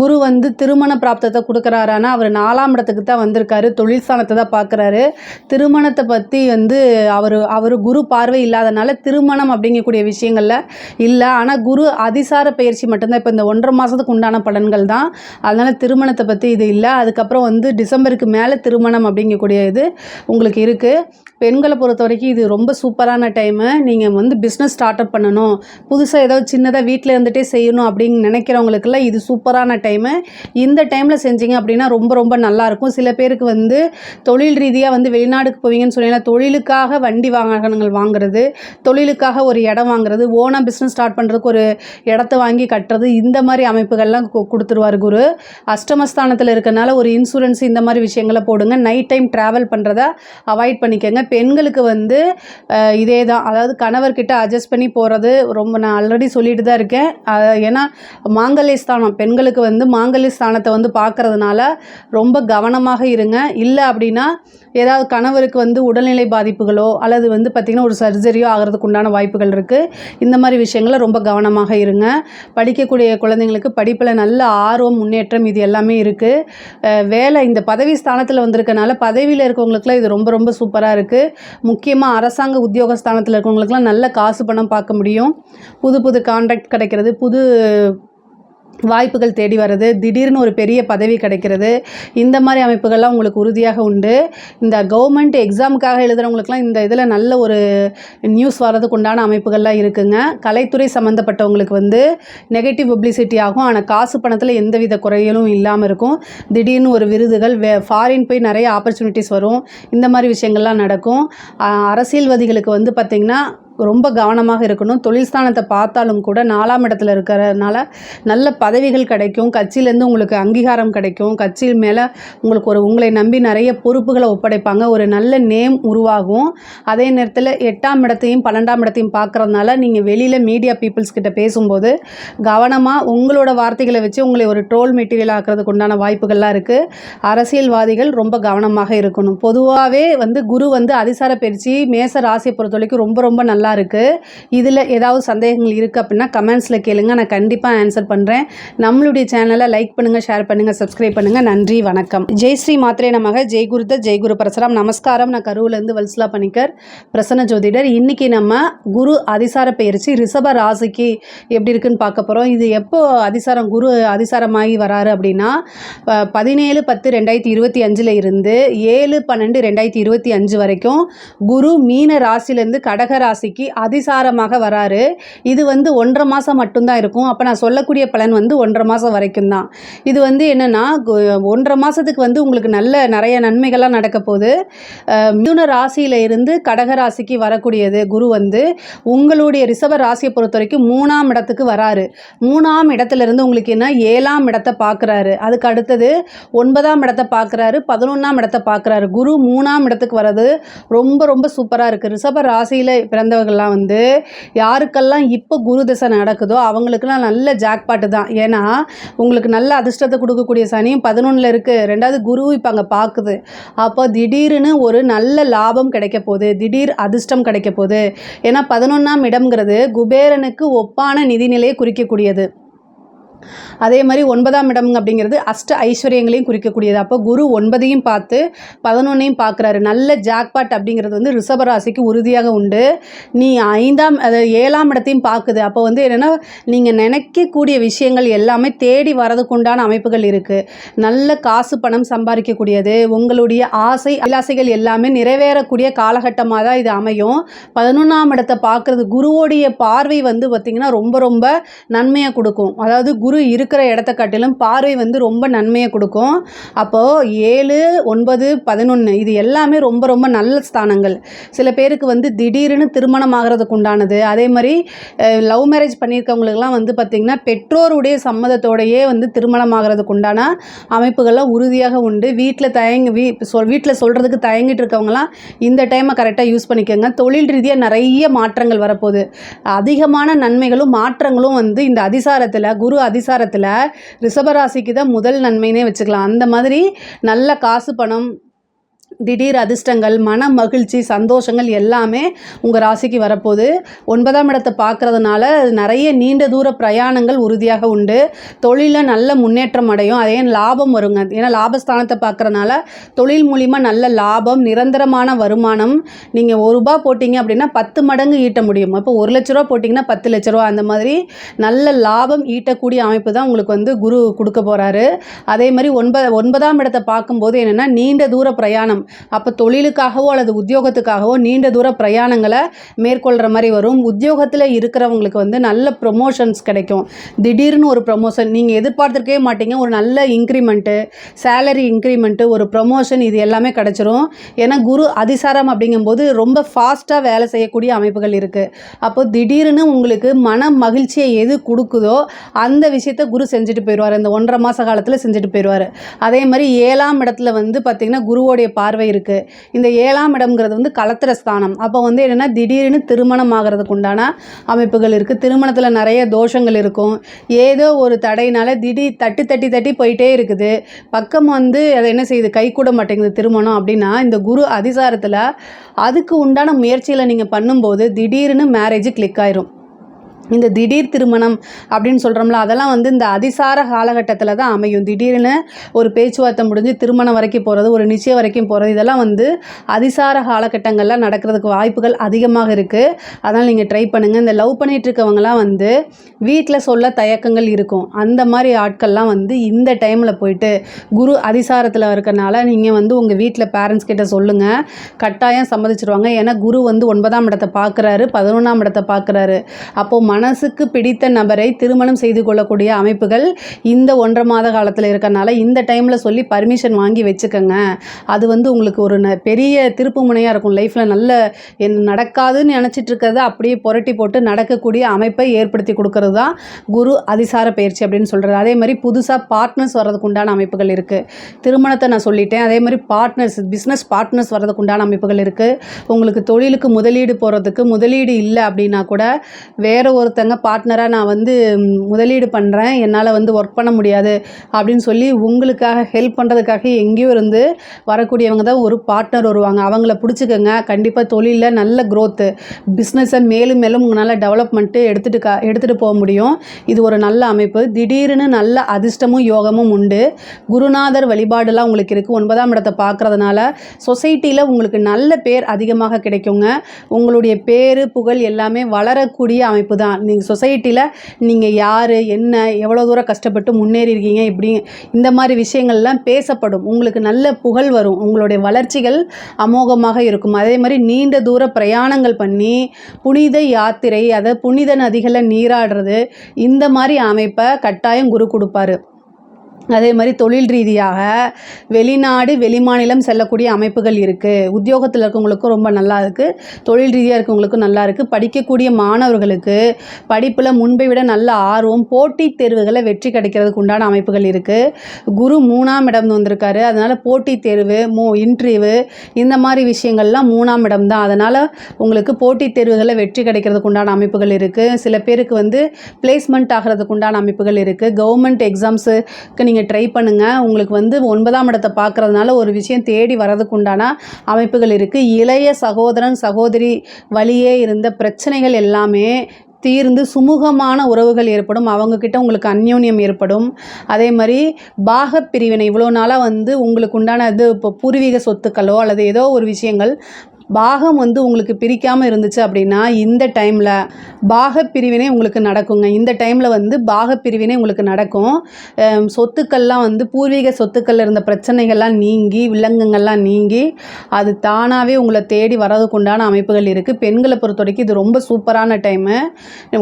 குரு வந்து திருமண பிராப்தத்தை கொடுக்குறாரானா அவர் நாலாம் இடத்துக்கு தான் வந்திருக்காரு தொழில் ஸ்தானத்தை தான் பார்க்குறாரு. திருமணத்தை பற்றி வந்து அவர் அவர் குரு பார்வை இல்லாதனால திருமணம் அப்படிங்கக்கூடிய விஷயங்களில் இல்லை. ஆனால் குரு அதிசார பயிற்சி மட்டும்தான். இப்போ இந்த ஒன்றரை மாதத்துக்கு உண்டான பலன்கள் தான். அதனால் திருமணத்தை பற்றி இது இல்லை. அதுக்கப்புறம் வந்து டிசம்பருக்கு மேலே திருமணம் அப்படிங்கக்கூடிய இது உங்களுக்கு இருக்குது பெண்களை பொறுத்த வரைக்கும் இது ரொம்ப சூப்பரான டைமு நீங்கள் வந்து பிஸ்னஸ் ஸ்டார்ட் அப் பண்ணணும். புதுசாக ஏதாவது சின்னதாக வீட்டில் இருந்துகிட்டே செய்யணும் அப்படின்னு நினைக்கிறவங்களுக்கெல்லாம் இது சூப்பரான டைமு இந்த டைமில் செஞ்சீங்க அப்படின்னா ரொம்ப ரொம்ப நல்லாயிருக்கும் சில பேருக்கு வந்து தொழில் ரீதியாக வந்து வெளிநாடுக்கு போவீங்கன்னு சொன்னீங்கன்னா தொழிலுக்காக வண்டி வாகனங்கள் வாங்குறது தொழிலுக்காக ஒரு இடம் வாங்குறது ஓனாக பிஸ்னஸ் ஸ்டார்ட் பண்ணுறதுக்கு ஒரு இடத்த வாங்கி கட்டுறது இந்த மாதிரி அமைப்புகள்லாம் கொடுத்துருவார் குரு. அஷ்டமஸ்தானத்தில் இருக்கனால ஒரு இன்சூரன்ஸ் இந்த மாதிரி விஷயங்களை போடுங்க. நைட் டைம் ட்ராவல் பண்ணுறத அவாய்ட் பண்ணிக்கோங்க. பெண்களுக்கு வந்து இதே தான் அதாவது கணவர்கிட்ட அட்ஜஸ்ட் பண்ணி போகிறது ரொம்ப நான் ஆல்ரெடி சொல்லிட்டு தான் இருக்கேன். ஏன்னா மாங்கல்ய ஸ்தானம் பெண்களுக்கு வந்து மாங்கல்ய ஸ்தானத்தை வந்து பார்க்கறதுனால ரொம்ப கவனமாக இருங்க. இல்லை அப்படின்னா ஏதாவது கணவருக்கு வந்து உடல்நிலை பாதிப்புகளோ அல்லது வந்து பார்த்திங்கன்னா ஒரு சர்ஜரியோ ஆகிறதுக்கு உண்டான வாய்ப்புகள் இருக்குது இந்த மாதிரி விஷயங்கள ரொம்ப கவனமாக இருங்க. படிக்கக்கூடிய குழந்தைங்களுக்கு படிப்பில் நல்ல ஆர்வம் முன்னேற்றம் இது எல்லாமே இருக்குது வேலை இந்த பதவி ஸ்தானத்தில் வந்திருக்கனால பதவியில் இருக்கவங்களுக்குலாம் இது ரொம்ப ரொம்ப சூப்பராக இருக்குது முக்கியமாக அரசாங்க உத்தியோக ஸ்தானத்தில் இருக்கவங்களுக்குலாம் நல்ல காசு பணம் பார்க்க முடியும். புது புது கான்ட்ராக்ட் கிடைக்கிறது புது வாய்ப்புகள் தேடி வர்றது திடீர்னு ஒரு பெரிய பதவி கிடைக்கிறது இந்த மாதிரி அமைப்புகள்லாம் உங்களுக்கு உறுதியாக உண்டு. இந்த கவர்மெண்ட் எக்ஸாமுக்காக எழுதுகிறவங்களுக்குலாம் இந்த இதில் நல்ல ஒரு நியூஸ் வர்றதுக்கு உண்டான அமைப்புகள்லாம் இருக்குங்க. கலைத்துறை சம்மந்தப்பட்டவங்களுக்கு வந்து நெகட்டிவ் பப்ளிசிட்டி ஆகும். ஆனால் காசு பணத்தில் எந்தவித குறைகளும் இல்லாமல் இருக்கும். திடீர்னு ஒரு விருதுகள் வே ஃபாரின் போய் நிறைய ஆப்பர்ச்சுனிட்டிஸ் வரும். இந்த மாதிரி விஷயங்கள்லாம் நடக்கும். அரசியல்வாதிகளுக்கு வந்து பார்த்திங்கன்னா ரொம்ப கவனமாக இருக்கணும். தொழில் ஸ்தானத்தை பார்த்தாலும் கூட நாலாம் இடத்துல இருக்கிறதுனால நல்ல பதவிகள் கிடைக்கும். கட்சியிலேருந்து உங்களுக்கு அங்கீகாரம் கிடைக்கும். கட்சியில் மேலே உங்களுக்கு ஒரு உங்களை நம்பி நிறைய பொறுப்புகளை ஒப்படைப்பாங்க. ஒரு நல்ல நேம் உருவாகும். அதே நேரத்தில் எட்டாம் இடத்தையும் பன்னெண்டாம் இடத்தையும் பார்க்கறதுனால நீங்கள் வெளியில் மீடியா பீப்புள்ஸ் கிட்ட பேசும்போது கவனமாக உங்களோட வார்த்தைகளை வச்சு உங்களை ஒரு ட்ரோல் மெட்டீரியல் ஆக்கிறதுக்கு உண்டான வாய்ப்புகள்லாம் இருக்குது அரசியல்வாதிகள் ரொம்ப கவனமாக இருக்கணும். பொதுவாகவே வந்து குரு வந்து அதிசார பயிற்சி மேச ராசியை பொறுத்த வரைக்கும் ரொம்ப ரொம்ப நல்ல இருக்குது இதில் ஏதாவது சந்தேகங்கள் இருக்குது அப்படின்னா கமெண்ட்ஸில் கேளுங்க. நான் கண்டிப்பாக ஆன்சர் பண்ணுறேன் நம்மளுடைய சேனலை லைக் பண்ணுங்கள் ஷேர் பண்ணுங்கள் சப்ஸ்கிரைப் பண்ணுங்கள் நன்றி வணக்கம். ஜெய் ஸ்ரீ நமக. ஜெய் குருத ஜெய் குரு பரசுராம். நமஸ்காரம். நான் கருவிலேருந்து வல்சலா பணிக்கர் பிரசன்ன ஜோதிடர். இன்றைக்கி நம்ம குரு அதிசார பயிற்சி ரிஷப ராசிக்கு எப்படி இருக்குன்னு பார்க்க போகிறோம் இது எப்போ அதிசாரம் குரு அதிசாரமாகி வராரு அப்படின்னா பதினேழு பத்து ரெண்டாயிரத்தி இருபத்தி அஞ்சில் இருந்து ஏழு பன்னெண்டு ரெண்டாயிரத்தி இருபத்தி அஞ்சு வரைக்கும் குரு மீன ராசிலேருந்து கடக ராசிக்கு அதிசாரமாக வராரு. இது வந்து ஒன்றரை மாதம் மட்டும்தான் இருக்கும். அப்போ நான் சொல்லக்கூடிய பலன் வந்து ஒன்றரை மாதம் வரைக்கும் தான். இது வந்து என்னென்னா ஒன்றரை மாதத்துக்கு வந்து உங்களுக்கு நல்ல நிறைய நன்மைகள்லாம் நடக்க போகுது. மிதுன ராசியில இருந்து கடக ராசிக்கு வரக்கூடியது குரு வந்து உங்களுடைய ரிசர்வ ராசியை பொறுத்த வரைக்கும் மூணாம் இடத்துக்கு வராரு. மூணாம் இடத்துல இருந்து உங்களுக்கு என்ன ஏழாம் இடத்தை பார்க்குறாரு அதுக்கு அடுத்தது ஒன்பதாம் இடத்தை பார்க்குறாரு பதினொன்றாம் இடத்தை பார்க்குறாரு குரு மூணாம் இடத்துக்கு வர்றது ரொம்ப ரொம்ப சூப்பராக இருக்குது ரிஷப ராசியில் பிறந்தவர்கள்லாம் வந்து யாருக்கெல்லாம் இப்போ குரு தசை நடக்குதோ அவங்களுக்குலாம் நல்ல ஜாக்பாட்டு தான். ஏன்னா உங்களுக்கு நல்ல அதிர்ஷ்டத்தை கொடுக்கக்கூடிய சனியும் பதினொன்றில் இருக்குது ரெண்டாவது குரு இப்போ அங்கே பார்க்குது அப்போ திடீர்னு ஒரு நல்ல லாபம் கிடைக்க போகுது. திடீர் அதிர்ஷ்டம் கிடைக்க போகுது. ஏன்னா பதினொன்றாம் இடம்ங்கிறது குபேரனுக்கு ஒப்பான நிதிநிலையை குறிக்கக்கூடியது. அதே மாதிரி ஒன்பதாம் இடம் அப்படிங்கிறது அஷ்ட ஐஸ்வர்யங்களையும் குறிக்கக்கூடியது. அப்போ குரு ஒன்பதையும் பார்த்து பதினொன்னையும் பார்க்குறாரு. நல்ல ஜாக்பாட் அப்படிங்கிறது வந்து ரிஷபராசிக்கு உறுதியாக உண்டு. நீ ஐந்தாம் அதாவது ஏழாம் இடத்தையும் பார்க்குது. அப்போ வந்து என்னென்னா நீங்கள் நினைக்கக்கூடிய விஷயங்கள் எல்லாமே தேடி வரதுக்குண்டான அமைப்புகள் இருக்குது நல்ல காசு பணம் சம்பாதிக்கக்கூடியது. உங்களுடைய ஆசை அலாசைகள் எல்லாமே நிறைவேறக்கூடிய காலகட்டமாக தான் இது அமையும். பதினொன்றாம் இடத்தை பார்க்குறது குருவோடைய பார்வை வந்து பார்த்திங்கன்னா ரொம்ப ரொம்ப நன்மையை கொடுக்கும். அதாவது குரு குரு இருக்கிற இடத்த காட்டிலும் பார்வை வந்து ரொம்ப நன்மையை கொடுக்கும். அப்போது ஏழு ஒன்பது பதினொன்று இது எல்லாமே ரொம்ப ரொம்ப நல்ல ஸ்தானங்கள். சில பேருக்கு வந்து திடீர்னு திருமணம் ஆகிறதுக்கு உண்டானது. அதே மாதிரி லவ் மேரேஜ் பண்ணியிருக்கவங்களுக்குலாம் வந்து பார்த்திங்கன்னா பெற்றோருடைய சம்மதத்தோடையே வந்து திருமணம் ஆகிறதுக்கு உண்டான அமைப்புகள்லாம் உறுதியாக உண்டு. வீட்டில் தயங்கி வீ சொல் வீட்டில் சொல்கிறதுக்கு தயங்கிட்டு இருக்கவங்களாம் இந்த டைமை கரெக்டாக யூஸ் பண்ணிக்கோங்க. தொழில் ரீதியாக நிறைய மாற்றங்கள் வரப்போகுது. அதிகமான நன்மைகளும் மாற்றங்களும் வந்து இந்த அதிசாரத்தில் குரு அதிசாரத்தில் ரிஷபராசிக்கு தான் முதல் நன்மைனே வச்சுக்கலாம். அந்த மாதிரி நல்ல காசு பணம் திடீர் அதிர்ஷ்டங்கள் மன மகிழ்ச்சி சந்தோஷங்கள் எல்லாமே உங்கள் ராசிக்கு வரப்போகுது. ஒன்பதாம் இடத்தை பார்க்குறதுனால நிறைய நீண்ட தூர பிரயாணங்கள் உறுதியாக உண்டு. தொழிலில் நல்ல முன்னேற்றம் அடையும். அதே லாபம் வருங்க. ஏன்னா லாபஸ்தானத்தை பார்க்குறனால தொழில் மூலிமா நல்ல லாபம் நிரந்தரமான வருமானம். நீங்கள் ஒரு ரூபா போட்டிங்க அப்படின்னா பத்து மடங்கு ஈட்ட முடியும். அப்போ ஒரு லட்ச ரூபா போட்டிங்கன்னா பத்து லட்ச ரூபா. அந்த மாதிரி நல்ல லாபம் ஈட்டக்கூடிய அமைப்பு தான் உங்களுக்கு வந்து குரு கொடுக்க போகிறாரு அதே மாதிரி ஒன்பது ஒன்பதாம் இடத்தை பார்க்கும்போது என்னென்னா நீண்ட தூர பிரயாணம். அப்போ தொழிலுக்காகவோ அல்லது உத்தியோகத்துக்காகவோ நீண்ட தூர பிரயாணங்களை மேற்கொள்கிற மாதிரி வரும். உத்தியோகத்தில் இருக்கிறவங்களுக்கு வந்து நல்ல ப்ரொமோஷன்ஸ் கிடைக்கும். திடீர்னு ஒரு ப்ரொமோஷன் நீங்கள் எதிர்பார்த்துருக்கவே மாட்டீங்க. ஒரு நல்ல இன்க்ரிமெண்ட்டு சேலரி இன்க்ரிமெண்ட்டு ஒரு ப்ரொமோஷன் இது எல்லாமே கிடச்சிரும். ஏன்னா குரு அதிசாரம் அப்படிங்கும்போது ரொம்ப ஃபாஸ்ட்டாக வேலை செய்யக்கூடிய அமைப்புகள் இருக்குது அப்போ திடீர்னு உங்களுக்கு மன மகிழ்ச்சியை எது கொடுக்குதோ அந்த விஷயத்தை குரு செஞ்சுட்டு போயிடுவார். இந்த ஒன்றரை மாத காலத்தில் செஞ்சுட்டு போயிடுவார். அதே மாதிரி ஏழாம் இடத்துல வந்து பார்த்திங்கன்னா குருவோடைய பார்வை பார்வை இருக்குது இந்த ஏழாம் இடம்ங்கிறது வந்து கலத்திர ஸ்தானம். அப்போ வந்து என்னென்னா திடீர்னு திருமணம் ஆகிறதுக்கு உண்டான அமைப்புகள் இருக்குது திருமணத்தில் நிறைய தோஷங்கள் இருக்கும். ஏதோ ஒரு தடையினால திடீர் தட்டி தட்டி தட்டி போயிட்டே இருக்குது. பக்கம் வந்து அதை என்ன செய்யுது? கை கூட மாட்டேங்குது திருமணம் அப்படின்னா இந்த குரு அதிசாரத்தில் அதுக்கு உண்டான முயற்சியில் நீங்கள் பண்ணும்போது திடீர்னு மேரேஜ் கிளிக் ஆயிரும். இந்த திடீர் திருமணம் அப்படின்னு சொல்கிறோம்ல அதெல்லாம் வந்து இந்த அதிசார காலகட்டத்தில் தான் அமையும். திடீர்னு ஒரு பேச்சுவார்த்தை முடிஞ்சு திருமணம் வரைக்கும் போகிறது ஒரு நிச்சயம் வரைக்கும் போகிறது இதெல்லாம் வந்து அதிசார காலகட்டங்களில் நடக்கிறதுக்கு வாய்ப்புகள் அதிகமாக இருக்குது அதனால் நீங்கள் ட்ரை பண்ணுங்கள் இந்த லவ் பண்ணிகிட்டு இருக்கவங்கலாம் வந்து வீட்டில் சொல்ல தயக்கங்கள் இருக்கும். அந்த மாதிரி ஆட்கள்லாம் வந்து இந்த டைமில் போயிட்டு குரு அதிசாரத்தில் இருக்கறனால நீங்கள் வந்து உங்கள் வீட்டில் பேரண்ட்ஸ் கிட்ட சொல்லுங்கள் கட்டாயம் சம்மதிச்சிருவாங்க. ஏன்னா குரு வந்து ஒன்பதாம் இடத்தை பார்க்குறாரு பதினொன்றாம் இடத்தை பார்க்குறாரு. அப்போது மனசுக்கு பிடித்த நபரை திருமணம் செய்து கொள்ளக்கூடிய அமைப்புகள் இந்த ஒன்றரை மாத காலத்தில் இருக்கறனால இந்த டைமில் சொல்லி பர்மிஷன் வாங்கி வச்சுக்கோங்க. அது வந்து உங்களுக்கு ஒரு ந பெரிய திருப்பு முனையாக இருக்கும். லைஃப்பில் நல்ல என் நடக்காதுன்னு நினச்சிட்டு இருக்கிறத அப்படியே புரட்டி போட்டு நடக்கக்கூடிய அமைப்பை ஏற்படுத்தி கொடுக்கறது தான் குரு அதிசார பயிற்சி அப்படின்னு சொல்கிறது அதே மாதிரி புதுசாக பார்ட்னர்ஸ் வர்றதுக்கு உண்டான அமைப்புகள் இருக்குது திருமணத்தை நான் சொல்லிட்டேன். அதே மாதிரி பார்ட்னர்ஸ் பிஸ்னஸ் பார்ட்னர்ஸ் வர்றதுக்கு உண்டான அமைப்புகள் இருக்குது உங்களுக்கு தொழிலுக்கு முதலீடு போகிறதுக்கு முதலீடு இல்லை அப்படின்னா கூட வேறு ஒரு ஒருத்தங்க பார்ட்னராக நான் வந்து முதலீடு பண்ணுறேன் என்னால் வந்து ஒர்க் பண்ண முடியாது அப்படின்னு சொல்லி உங்களுக்காக ஹெல்ப் பண்ணுறதுக்காக எங்கேயோ இருந்து வரக்கூடியவங்க தான் ஒரு பார்ட்னர் வருவாங்க. அவங்கள பிடிச்சிக்கோங்க. கண்டிப்பாக தொழிலில் நல்ல க்ரோத்து பிஸ்னஸை மேலும் மேலும் உங்களால் டெவலப்மெண்ட்டு எடுத்துகிட்டு கா எடுத்துகிட்டு போக முடியும். இது ஒரு நல்ல அமைப்பு. திடீர்னு நல்ல அதிர்ஷ்டமும் யோகமும் உண்டு. குருநாதர் வழிபாடுலாம் உங்களுக்கு இருக்குது ஒன்பதாம் இடத்தை பார்க்குறதுனால சொசைட்டியில் உங்களுக்கு நல்ல பேர் அதிகமாக கிடைக்குங்க. உங்களுடைய பேர் புகழ் எல்லாமே வளரக்கூடிய அமைப்பு தான். நீங்கள் சொசைட்டியில் நீங்கள் யார் என்ன எவ்வளோ தூரம் கஷ்டப்பட்டு முன்னேறி இருக்கீங்க இப்படி இந்த மாதிரி விஷயங்கள்லாம் பேசப்படும். உங்களுக்கு நல்ல புகழ் வரும். உங்களுடைய வளர்ச்சிகள் அமோகமாக இருக்கும். அதே மாதிரி நீண்ட தூர பிரயாணங்கள் பண்ணி புனித யாத்திரை அதை புனித நதிகளில் நீராடுறது இந்த மாதிரி அமைப்பை கட்டாயம் குரு கொடுப்பாரு. அதே மாதிரி தொழில் ரீதியாக வெளிநாடு வெளிமாநிலம் செல்லக்கூடிய அமைப்புகள் இருக்குது உத்தியோகத்தில் இருக்கவங்களுக்கும் ரொம்ப நல்லா இருக்குது தொழில் ரீதியாக இருக்கவங்களுக்கும் நல்லா இருக்குது படிக்கக்கூடிய மாணவர்களுக்கு படிப்பில் முன்பை விட நல்ல ஆர்வம் போட்டித் தேர்வுகளை வெற்றி கிடைக்கிறதுக்கு உண்டான அமைப்புகள் இருக்குது குரு மூணாம் இடம் வந்திருக்காரு. அதனால் போட்டித் தேர்வு மூ இன்டர்வியூ இந்த மாதிரி விஷயங்கள்லாம் மூணாம் இடம் தான். அதனால் உங்களுக்கு போட்டித் தேர்வுகளை வெற்றி கிடைக்கிறதுக்கு உண்டான அமைப்புகள் இருக்குது சில பேருக்கு வந்து பிளேஸ்மெண்ட் ஆகிறதுக்கு உண்டான அமைப்புகள் இருக்குது கவர்மெண்ட் எக்ஸாம்ஸுக்கு நீங்கள் ட்ரை பண்ணுங்கள் உங்களுக்கு வந்து ஒன்பதாம் இடத்தை பார்க்குறதுனால ஒரு விஷயம் தேடி வரதுக்கு உண்டான அமைப்புகள் இருக்குது இளைய சகோதரன் சகோதரி வழியே இருந்த பிரச்சனைகள் எல்லாமே தீர்ந்து சுமூகமான உறவுகள் ஏற்படும். அவங்கக்கிட்ட உங்களுக்கு அந்யோன்யம் ஏற்படும். அதே மாதிரி பாகப் பிரிவினை இவ்வளோ நாளாக வந்து உங்களுக்கு உண்டான இது இப்போ பூர்வீக சொத்துக்களோ அல்லது ஏதோ ஒரு விஷயங்கள் பாகம் வந்து உங்களுக்கு பிரிக்காமல் இருந்துச்சு அப்படின்னா இந்த டைமில் பாக பிரிவினை உங்களுக்கு நடக்குங்க. இந்த டைமில் வந்து பாக பிரிவினை உங்களுக்கு நடக்கும். சொத்துக்கள்லாம் வந்து பூர்வீக சொத்துக்களில் இருந்த பிரச்சனைகள்லாம் நீங்கி விலங்குங்கள்லாம் நீங்கி அது தானாகவே உங்களை தேடி வரதுக்குண்டான அமைப்புகள் இருக்குது பெண்களை பொறுத்த வரைக்கும் இது ரொம்ப சூப்பரான டைமு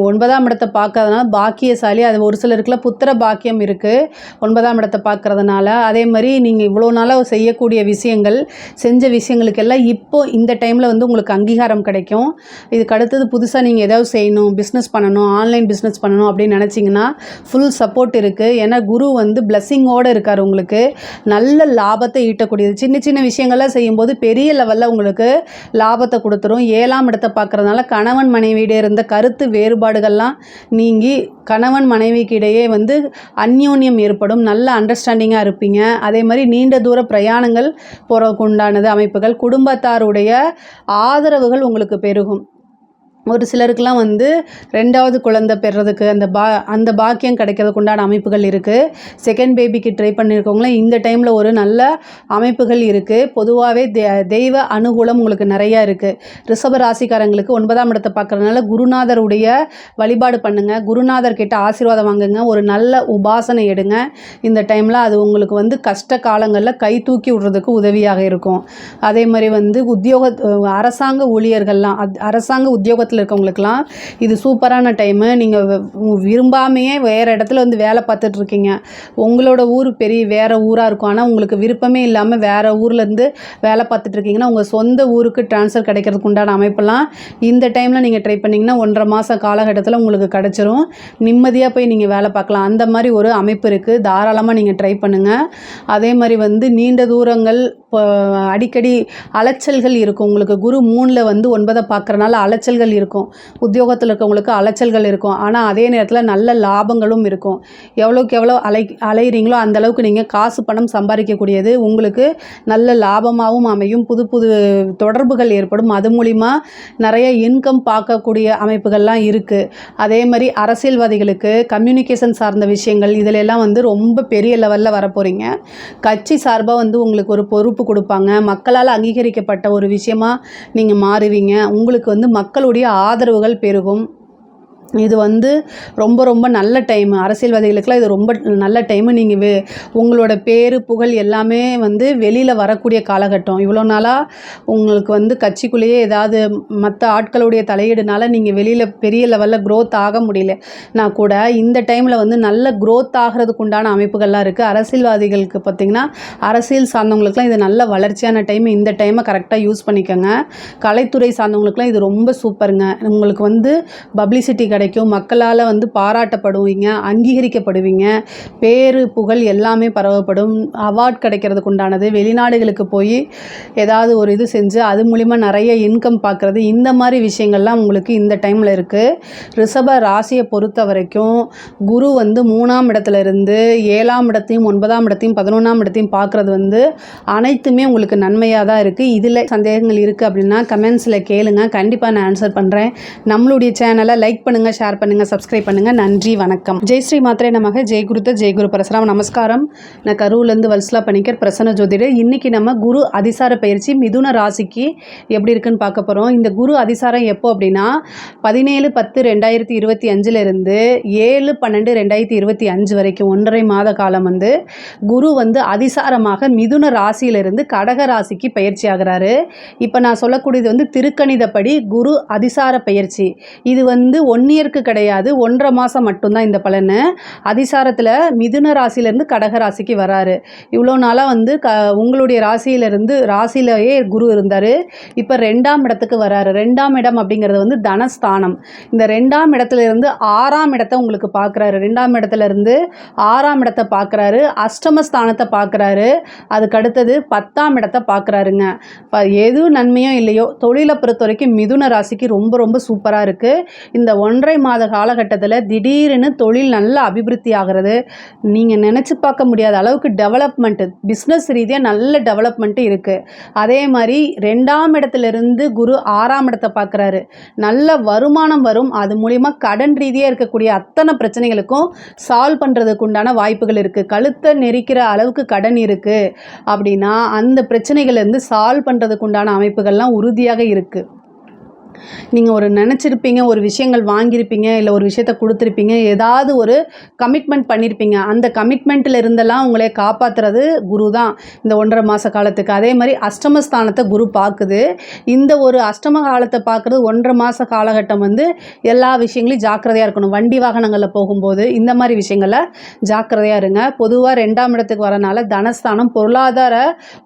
ஒன்பதாம் இடத்தை பார்க்கறதுனால பாக்கியசாலி அது ஒரு சிலருக்குலாம் புத்திர பாக்கியம் இருக்குது ஒன்பதாம் இடத்தை பார்க்கறதுனால அதே மாதிரி நீங்கள் இவ்வளோ நாளாக செய்யக்கூடிய விஷயங்கள் செஞ்ச விஷயங்களுக்கெல்லாம் இப்போ இந்த டைமில் வந்து உங்களுக்கு அங்கீகாரம் கிடைக்கும். இதுக்கு அடுத்தது புதுசாக நீங்கள் ஏதாவது செய்யணும் பிஸ்னஸ் பண்ணணும் ஆன்லைன் பிஸ்னஸ் பண்ணணும் அப்படின்னு நினச்சிங்கன்னா ஃபுல் சப்போர்ட் இருக்குது ஏன்னா குரு வந்து பிளஸ்ஸிங்கோடு இருக்கார் உங்களுக்கு. நல்ல லாபத்தை ஈட்டக்கூடியது. சின்ன சின்ன விஷயங்கள்லாம் செய்யும்போது பெரிய லெவலில் உங்களுக்கு லாபத்தை கொடுத்துரும். ஏழாம் இடத்தை பார்க்குறதுனால கணவன் மனைவியிட இருந்த கருத்து வேறுபாடுகள்லாம் நீங்கி கணவன் மனைவிக்கு இடையே வந்து அந்யோன்யம் ஏற்படும். நல்ல அண்டர்ஸ்டாண்டிங்காக இருப்பீங்க. அதே மாதிரி நீண்ட தூர பிரயாணங்கள் போகிறதுக்கு உண்டானது அமைப்புகள். குடும்பத்தாருடைய ஆதரவுகள் உங்களுக்கு பெருகும். ஒரு சிலருக்கெலாம் வந்து ரெண்டாவது குழந்தை பெறுறதுக்கு அந்த பா அந்த பாக்கியம் கிடைக்கிறதுக்கு உண்டான அமைப்புகள் இருக்குது செகண்ட் பேபிக்கு ட்ரை பண்ணியிருக்கவங்களாம் இந்த டைமில் ஒரு நல்ல அமைப்புகள் இருக்குது பொதுவாகவே தெ தெய்வ அனுகூலம் உங்களுக்கு நிறையா இருக்குது ரிஷப ராசிக்காரங்களுக்கு ஒன்பதாம் இடத்தை பார்க்குறதுனால குருநாதருடைய வழிபாடு பண்ணுங்கள் குருநாதர் கிட்ட ஆசீர்வாதம் வாங்குங்க. ஒரு நல்ல உபாசனை எடுங்க. இந்த டைமில் அது உங்களுக்கு வந்து கஷ்ட காலங்களில் கை தூக்கி விடுறதுக்கு உதவியாக இருக்கும். அதே மாதிரி வந்து உத்தியோக அரசாங்க ஊழியர்கள்லாம் அரசாங்க உத்தியோகத்தில் இருக்கவங்களுக்கெல்லாம் இது சூப்பரான டைமு நீங்கள் விரும்பாமையே வேறு இடத்துல வந்து வேலை பார்த்துட்ருக்கீங்க உங்களோட ஊர் பெரிய வேறு ஊராக இருக்கும். ஆனால் உங்களுக்கு விருப்பமே இல்லாமல் வேறு ஊர்லேருந்து வேலை பார்த்துட்டு இருக்கீங்கன்னா உங்கள் சொந்த ஊருக்கு ட்ரான்ஸ்ஃபர் கிடைக்கிறதுக்கு உண்டான அமைப்பெல்லாம் இந்த டைமில் நீங்கள் ட்ரை பண்ணிங்கன்னா ஒன்றரை மாதம் காலகட்டத்தில் உங்களுக்கு கிடச்சிரும். நிம்மதியாக போய் நீங்கள் வேலை பார்க்கலாம். அந்த மாதிரி ஒரு அமைப்பு இருக்குது தாராளமாக நீங்கள் ட்ரை பண்ணுங்கள் அதே மாதிரி வந்து நீண்ட தூரங்கள் இப்போ அடிக்கடி அலைச்சல்கள் இருக்கும். உங்களுக்கு குரு மூணில் வந்து ஒன்பதை பார்க்குறனால அலைச்சல்கள் இருக்கும் இருக்கும். உத்தியோகத்தில் இருக்கவங்களுக்கு அலைச்சல்கள் இருக்கும். ஆனால் அதே நேரத்தில் நல்ல லாபங்களும் இருக்கும். எவ்வளோக்கு எவ்வளோ அலை அலைகிறீங்களோ அந்தளவுக்கு நீங்கள் காசு பணம் சம்பாதிக்கக்கூடியது உங்களுக்கு நல்ல லாபமாகவும் அமையும். புது புது தொடர்புகள் ஏற்படும். அது மூலிமா நிறைய இன்கம் பார்க்கக்கூடிய அமைப்புகள்லாம் இருக்குது அதே மாதிரி அரசியல்வாதிகளுக்கு கம்யூனிகேஷன் சார்ந்த விஷயங்கள் இதிலெல்லாம் வந்து ரொம்ப பெரிய லெவலில் வரப்போகிறீங்க கட்சி சார்பாக வந்து உங்களுக்கு ஒரு பொறுப்பு கொடுப்பாங்க. மக்களால் அங்கீகரிக்கப்பட்ட ஒரு விஷயமா நீங்கள் மாறுவீங்க. உங்களுக்கு வந்து மக்களுடைய ஆதரவுகள் பெருகும். இது வந்து ரொம்ப ரொம்ப நல்ல டைமு அரசியல்வாதிகளுக்கெல்லாம் இது ரொம்ப நல்ல டைமு நீங்கள் வே உங்களோட பேர் புகழ் எல்லாமே வந்து வெளியில் வரக்கூடிய காலகட்டம். இவ்வளோ நாளாக உங்களுக்கு வந்து கட்சிக்குள்ளேயே ஏதாவது மற்ற ஆட்களுடைய தலையீடுனால நீங்கள் வெளியில் பெரிய லெவலில் க்ரோத் ஆக முடியல. நான் கூட இந்த டைமில் வந்து நல்ல க்ரோத் ஆகிறதுக்கு உண்டான அமைப்புகள்லாம் இருக்குது அரசியல்வாதிகளுக்கு பார்த்திங்கன்னா அரசியல் சார்ந்தவங்களுக்குலாம் இது நல்ல வளர்ச்சியான டைம் இந்த டைமை கரெக்டாக யூஸ் பண்ணிக்கோங்க. கலைத்துறை சார்ந்தவங்களுக்குலாம் இது ரொம்ப சூப்பருங்க உங்களுக்கு வந்து பப்ளிசிட்டி கிடைக்கும். மக்களால் வந்து பாராட்டப்படுவீங்க அங்கீகரிக்கப்படுவீங்க. பேரு புகழ் எல்லாமே பரவப்படும். அவார்ட் கிடைக்கிறதுக்கு உண்டானது வெளிநாடுகளுக்கு போய் ஏதாவது ஒரு இது செஞ்சு அது மூலிமா நிறைய இன்கம் பார்க்குறது. இந்த மாதிரி விஷயங்கள்லாம் உங்களுக்கு இந்த டைமில் இருக்குது ரிஷப ராசியை பொறுத்த வரைக்கும் குரு வந்து மூணாம் இடத்துல இருந்து ஏழாம் இடத்தையும் ஒன்பதாம் இடத்தையும் பதினொன்றாம் இடத்தையும் பார்க்குறது வந்து அனைத்துமே உங்களுக்கு நன்மையாக தான் இருக்குது இதில் சந்தேகங்கள் இருக்குது அப்படின்னா கமெண்ட்ஸில் கேளுங்க. கண்டிப்பாக நான் ஆன்சர் பண்ணுறேன் நம்மளுடைய சேனலை லைக் பண்ணுங்கள் ஷேர் பண்ணுங்கள் சப்ஸ்கிரைப் பண்ணுங்கள் நன்றி வணக்கம். ஜெய் ஸ்ரீ மாத்திரை நமக. ஜெய் குருத்த ஜெய் குரு பரசுராம். நமஸ்காரம். நான் கரூர்லேருந்து வல்சலா பணிக்கர் பிரசன்ன ஜோதிடர். இன்றைக்கி நம்ம குரு அதிசார பயிற்சி மிதுன ராசிக்கு எப்படி இருக்குன்னு பார்க்க போகிறோம் இந்த குரு அதிசாரம் எப்போ அப்படின்னா பதினேழு பத்து ரெண்டாயிரத்தி இருபத்தி அஞ்சுலேருந்து ஏழு பன்னெண்டு ரெண்டாயிரத்தி இருபத்தி அஞ்சு வரைக்கும் ஒன்றரை மாத காலம் வந்து குரு வந்து அதிசாரமாக மிதுன ராசியிலிருந்து கடக ராசிக்கு பயிற்சி ஆகிறாரு. இப்போ நான் சொல்லக்கூடியது வந்து திருக்கணிதப்படி குரு அதிசார பயிற்சி. இது வந்து ஒன் இயருக்கு கிடையாது. ஒன்றரை மாதம் மட்டும்தான் இந்த பலன். அதிசாரத்தில் மிதுன ராசியிலேருந்து கடக ராசிக்கு வராரு. இவ்வளோ நாளாக வந்து க உங்களுடைய ராசியிலேருந்து ராசியிலேயே குரு இருந்தார். இப்போ ரெண்டாம் இடத்துக்கு வராரு. ரெண்டாம் இடம் அப்படிங்கிறது வந்து தனஸ்தானம். இந்த ரெண்டாம் இடத்துல இருந்து ஆறாம் இடத்தை உங்களுக்கு பார்க்குறாரு ரெண்டாம் இடத்துல இருந்து ஆறாம் இடத்தை பார்க்குறாரு அஷ்டமஸ்தானத்தை பார்க்குறாரு அதுக்கு அடுத்தது பத்தாம் இடத்தை பார்க்குறாருங்க இப்போ எது நன்மையோ இல்லையோ தொழிலை பொறுத்த வரைக்கும் மிதுன ராசிக்கு ரொம்ப ரொம்ப சூப்பராக இருக்குது இந்த ஒன்றரை ஒன்றரை மாத காலகட்டத்தில் திடீர்னு தொழில் நல்ல அபிவிருத்தி ஆகிறது. நீங்கள் நினச்சி பார்க்க முடியாத அளவுக்கு டெவலப்மெண்ட்டு பிஸ்னஸ் ரீதியாக நல்ல டெவலப்மெண்ட்டு இருக்குது அதே மாதிரி ரெண்டாம் இடத்துலேருந்து குரு ஆறாம் இடத்தை பார்க்குறாரு. நல்ல வருமானம் வரும். அது மூலிமா கடன் ரீதியாக இருக்கக்கூடிய அத்தனை பிரச்சனைகளுக்கும் சால்வ் பண்ணுறதுக்கு உண்டான வாய்ப்புகள் இருக்குது கழுத்தை நெரிக்கிற அளவுக்கு கடன் இருக்குது அப்படின்னா அந்த பிரச்சனைகள்லேருந்து சால்வ் பண்ணுறதுக்கு உண்டான அமைப்புகள்லாம் உறுதியாக இருக்குது நீங்கள் ஒரு நினச்சிருப்பீங்க ஒரு விஷயங்கள் வாங்கியிருப்பீங்க இல்லை ஒரு விஷயத்த கொடுத்துருப்பீங்க ஏதாவது ஒரு கமிட்மெண்ட் பண்ணியிருப்பீங்க. அந்த கமிட்மெண்ட்டில் இருந்தெல்லாம் உங்களை காப்பாற்றுறது குரு தான் இந்த ஒன்றரை மாத காலத்துக்கு. அதே மாதிரி அஷ்டமஸ்தானத்தை குரு பார்க்குது. இந்த ஒரு அஷ்டம காலத்தை பார்க்குறது ஒன்றரை மாத காலகட்டம் வந்து எல்லா விஷயங்களையும் ஜாக்கிரதையாக இருக்கணும். வண்டி வாகனங்களில் போகும்போது இந்த மாதிரி விஷயங்களில் ஜாக்கிரதையாக இருங்க. பொதுவாக ரெண்டாம் இடத்துக்கு வரனால தனஸ்தானம் பொருளாதார